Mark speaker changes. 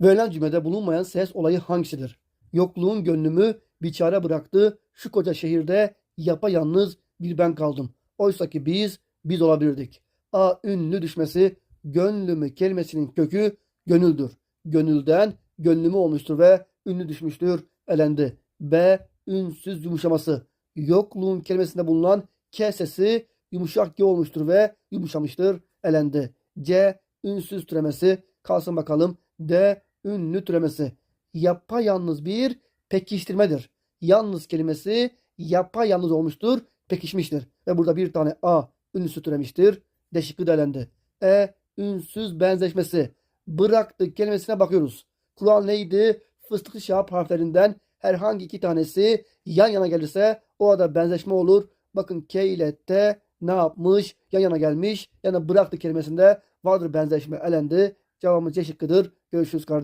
Speaker 1: Verilen cümlede bulunmayan ses olayı hangisidir? Yokluğun gönlümü biçare bıraktı. Şu koca şehirde yapayalnız bir ben kaldım. Oysa ki biz, biz olabilirdik. A. Ünlü düşmesi. Gönlümü kelimesinin kökü gönüldür. Gönülden gönlümü olmuştur ve ünlü düşmüştür, elendi. B. Ünsüz yumuşaması. Yokluğun kelimesinde bulunan K sesi yumuşak G olmuştur ve yumuşamıştır, elendi. C. Ünsüz türemesi. Kalsın bakalım. D. Ünlü türemesi. Yapayalnız bir pekiştirmedir. Yalnız kelimesi yapayalnız olmuştur, pekişmiştir. Ve burada bir tane A ünlüsü türemiştir. D şıkkı da elendi. E. Ünsüz benzeşmesi. Bıraktı kelimesine bakıyoruz. Kural neydi? Fıstıklı şahap harflerinden herhangi iki tanesi yan yana gelirse o da benzeşme olur. Bakın K ile T ne yapmış? Yan yana gelmiş. Yani bıraktı kelimesinde vardır benzeşme elendi. Cevabımız C şıkkıdır. Görüşürüz kardeşim.